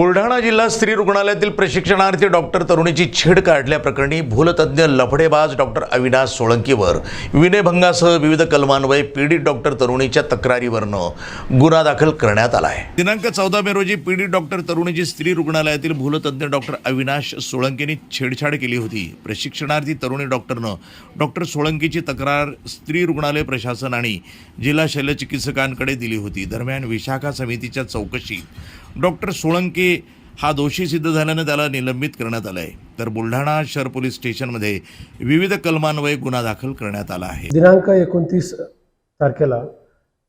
बुलढाणा जिल्हा स्त्री रुग्णालयातील प्रशिक्षणार्थी डॉक्टर तरुणीची छेड काढल्याप्रकरणी भूलतज्ञ लफडेबाज डॉक्टर अविनाश सोळंकीवर विनयभंगासह विविध कलमान्वये पीडित डॉक्टर तरुणीच्या तक्रारीवरनं गुन्हा दाखल करण्यात आला आहे दिनांक चौदा मे रोजी पीडित डॉक्टर तरुणीची स्त्री रुग्णालयातील भूलतज्ञ डॉक्टर अविनाश सोळंकेने छेडछाड केली होती. प्रशिक्षणार्थी तरुणी डॉक्टरनं डॉक्टर सोळंकीची तक्रार स्त्री रुग्णालय प्रशासन आणि जिल्हा शल्यचिकित्सकांकडे दिली होती. दरम्यान विशाखा समितीच्या चौकशीत डॉक्टर सोळंके हा दोषी सिद्ध झाल्यानं त्याला निलंबित करण्यात आलं आहे तर बुलढाणा शहर पोलीस स्टेशनमध्ये विविध कलमान्वये गुन्हा दाखल करण्यात आला आहे. दिनांक एकोणतीस तारखेला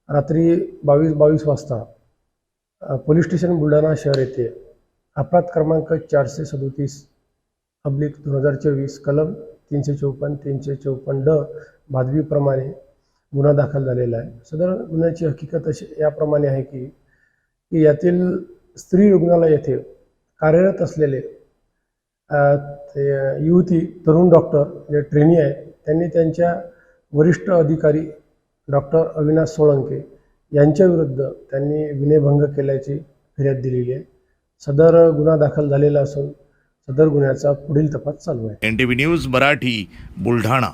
रात्री बावीस बावीस वाजता पोलीस स्टेशन बुलढाणा शहर येथे अपराध क्रमांक चारशे सदोतीस अब्लिक दोन हजार चोवीस कलम तीनशे चौपन्न तीनशे चौपन्न ड भादवीप्रमाणे गुन्हा दाखल झालेला आहे. सदर गुन्ह्याची हकीकत अशी याप्रमाणे आहे की की यातील स्त्री रुग्णालय येथे कार्यरत असलेले ते युवती तरुण डॉक्टर जे ट्रेनी आहेत त्यांनी त्यांच्या वरिष्ठ अधिकारी डॉक्टर अविनाश सोळंके यांच्याविरुद्ध त्यांनी विनयभंग केल्याची फिर्याद दिलेली आहे. सदर गुन्हा दाखल झालेला असून सदर गुन्ह्याचा पुढील तपास चालू आहे. N T V news Marathi Buldhana.